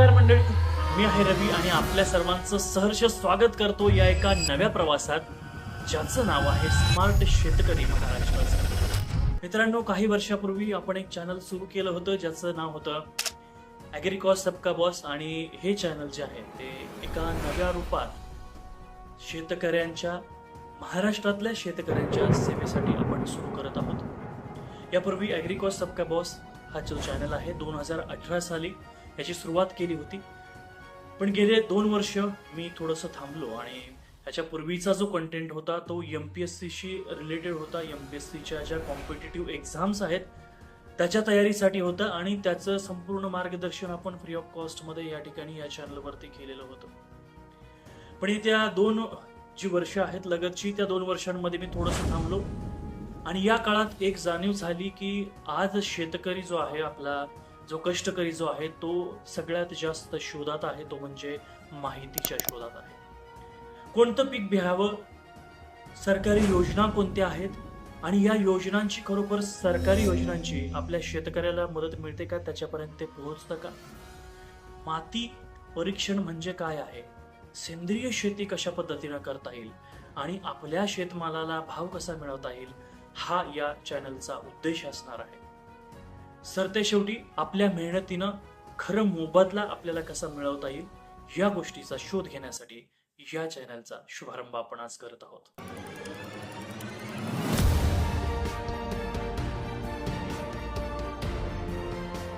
नमस्कार मंडळी. मी आहे रवी आणि आपल्या सर्वांचं सहर्ष स्वागत करतो या एका नव्या प्रवासात ज्याचं नाव आहे स्मार्ट शेतकरी महाराष्ट्राचं मित्रांनो काही वर्षापूर्वी आपण एक चॅनल सुरू केलं होतं ज्याचं नाव होतं ॲग्रिकॉस सबका बॉस आणि हे चॅनल जे आहे ते एका नव्या रूपात शेतकऱ्यांच्या महाराष्ट्रातल्या शेतकऱ्यांच्या सेवेसाठी आपण सुरू करत आहोत. यापूर्वी ॲग्रिकॉस सबका बॉस हा जो चॅनल आहे दोन हजार अठरा साली याची सुरुवात केली होती. पण गेले दोन वर्ष मी थोडंसं थांबलो आणि ह्याच्या पूर्वीचा जो कंटेंट होता तो एम पी एस सीशी रिलेटेड होता. एम पी एस सीच्या ज्या कॉम्पिटेटिव्ह एक्झाम्स आहेत त्याच्या तयारीसाठी होतं आणि त्याचं संपूर्ण मार्गदर्शन आपण फ्री ऑफ कॉस्टमध्ये या ठिकाणी या चॅनलवरती केलेलं होतं. पण त्या दोन जी वर्ष आहेत लगतची त्या दोन वर्षांमध्ये मी थोडंसं थांबलो. आणि या काळात एक जाणीव झाली की आज शेतकरी जो आहे आपला जो कष्टकरी जो आहे तो सगळ्यात जास्त शोधात आहे तो म्हणजे माहितीच्या शोधात आहे. कोणतं पीक घ्यावं? सरकारी योजना कोणत्या आहेत? आणि या योजनांची खरोखर सरकारी योजनांची आपल्या शेतकऱ्याला मदत मिळते का? त्याच्यापर्यंत ते पोहोचतं का? माती परीक्षण म्हणजे काय आहे? सेंद्रिय शेती कशा पद्धतीनं करता येईल? आणि आपल्या शेतमालाला भाव कसा मिळवता येईल? हा या चॅनलचा उद्देश असणार आहे. सरते शेवटी आपल्या मेहनतीनं खरं मोबदला आपल्याला कसा मिळवता येईल या गोष्टीचा शोध घेण्यासाठी या चॅनलचा शुभारंभ आपण आज करत आहोत.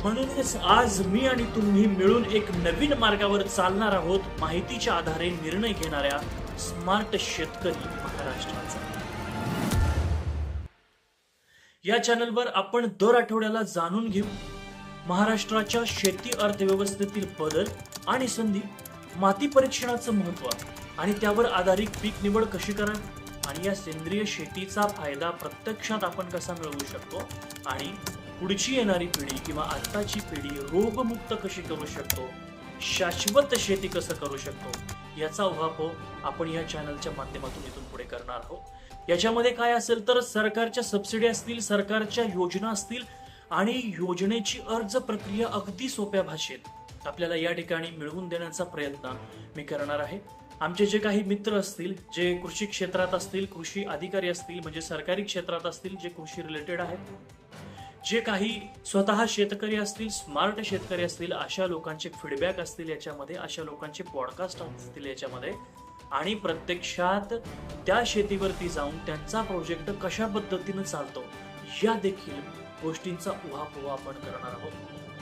म्हणूनच आज मी आणि तुम्ही मिळून एक नवीन मार्गावर चालणार आहोत माहितीच्या आधारे निर्णय घेणाऱ्या स्मार्ट शेतकरी महाराष्ट्राचा. या चॅनलवर आपण दर आठवड्याला जाणून घेऊ. महाराष्ट्राच्या शेती अर्थव्यवस्थेतील बदल आणि संधी माती परीक्षणाचं महत्त्व आणि त्यावर आधारित पीक निवड कशी करावी आणि या सेंद्रिय शेतीचा फायदा प्रत्यक्षात आपण कसा मिळवू शकतो आणि पुढची येणारी पिढी किंवा आत्ताची पिढी रोगमुक्त कशी करू शकतो शाश्वत शेती कसं करू शकतो याचा उहापोह आपण या चॅनलच्या माध्यमातून इथून पुढे करणार आहोत. याच्यामध्ये काय असेल तर सरकारच्या सबसिडी असतील सरकारच्या योजना असतील आणि योजनेची अर्ज प्रक्रिया अगदी सोप्या भाषेत आपल्याला या ठिकाणी मिळवून देण्याचा प्रयत्न मी करणार आहे. आमचे जे काही मित्र असतील जे कृषी क्षेत्रात असतील कृषी अधिकारी असतील म्हणजे सरकारी क्षेत्रात असतील जे कृषी रिलेटेड आहेत जे काही स्वतः शेतकरी असतील स्मार्ट शेतकरी असतील अशा लोकांचे फीडबॅक असतील याच्यामध्ये अशा लोकांचे पॉडकास्ट असतील याच्यामध्ये आणि प्रत्यक्षात त्या शेतीवरती जाऊन त्यांचा प्रोजेक्ट कशा पद्धतीनं चालतो या देखील गोष्टींचा उहापोह आपण करणार आहोत.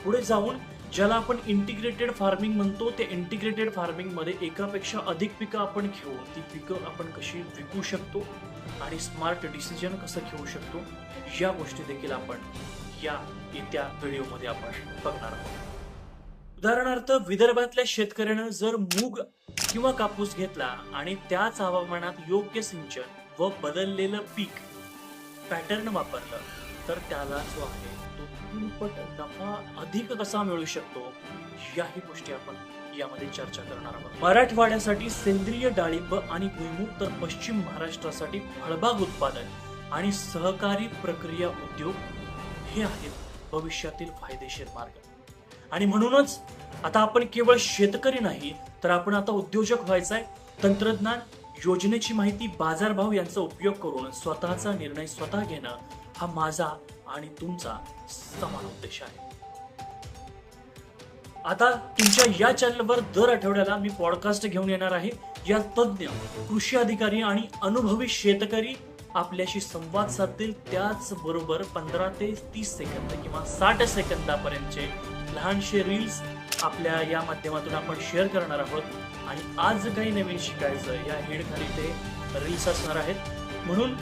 पुढे जाऊन ज्याला आपण इंटिग्रेटेड फार्मिंग म्हणतो ते इंटिग्रेटेड फार्मिंगमध्ये एकापेक्षा अधिक पिकं आपण घेऊ. ती पिकं आपण कशी विकू शकतो आणि स्मार्ट डिसिजन कसं घेऊ शकतो या गोष्टी देखील आपण या येत्या व्हिडिओमध्ये आपण बघणार आहोत. उदाहरणार्थ विदर्भातल्या शेतकऱ्यानं जर मूग किंवा कापूस घेतला आणि त्याच हवामानात योग्य सिंचन व बदललेलं पीक पॅटर्न वापरलं तर त्याला जो आहे तो तीनपट नफा अधिक कसा मिळू शकतो याही गोष्टी आपण यामध्ये चर्चा करणार आहोत. मराठवाड्यासाठी सेंद्रिय डाळिंब आणि भुईमुग तर पश्चिम महाराष्ट्रासाठी फळबाग उत्पादन आणि सहकारी प्रक्रिया उद्योग हे आहेत भविष्यातील फायदेशीर मार्ग. आणि म्हणूनच आता आपण केवळ शेतकरी नाही तर आपण आता उद्योजक व्हायचा आहे तंत्रज्ञान योजनेची माहिती बाजारभाव यांचा उपयोग करून स्वतःचा निर्णय स्वतः घेणं हा माझा आणि तुमचा समान उद्देश आहे. आता तुमच्या या चॅनलवर दर आठवड्याला मी पॉडकास्ट घेऊन येणार आहे. या तज्ज्ञ कृषी अधिकारी आणि अनुभवी शेतकरी आपल्याशी संवाद साधतील त्याच बरोबर पंधरा ते तीस सेकंद किंवा साठ सेकंदापर्यंतचे लहानशे रील्स आपल्या या माध्यमातून आपण शेअर करणार आहोत. आणि आज काही नवीन शिकायचं या हेडखाली ते रील्स असणार आहेत. म्हणून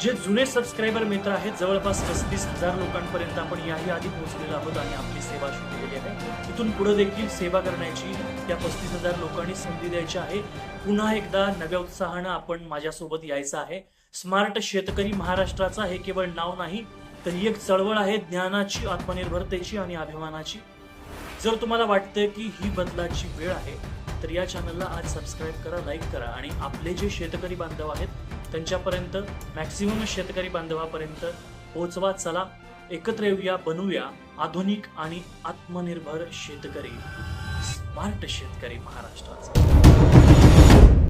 जे जुने सबस्क्रायबर मित्र आहेत जवळपास पस्तीस हजार लोकांपर्यंत आपण याही आधी पोहोचलेलो आहोत आणि आपली सेवा सुरू केलेली आहे. इथून पुढे देखील सेवा करण्याची या पस्तीस हजार लोकांनी संधी द्यायची आहे. पुन्हा एकदा नव्या उत्साहानं आपण माझ्यासोबत यायचं आहे. स्मार्ट शेतकरी महाराष्ट्राचा हे केवळ नाव नाही तर ही एक चळवळ आहे ज्ञानाची आत्मनिर्भरतेची आणि अभिमानाची. जर तुम्हाला वाटतं की ही बदलाची वेळ आहे तर या चॅनलला आज सबस्क्राईब करा लाईक करा आणि आपले जे शेतकरी बांधव आहेत त्यांच्यापर्यंत मॅक्सिमम शेतकरी बांधवापर्यंत पोचवा चला एकत्र येऊया बनवूया आधुनिक आणि आत्मनिर्भर शेतकरी. स्मार्ट शेतकरी महाराष्ट्राचा.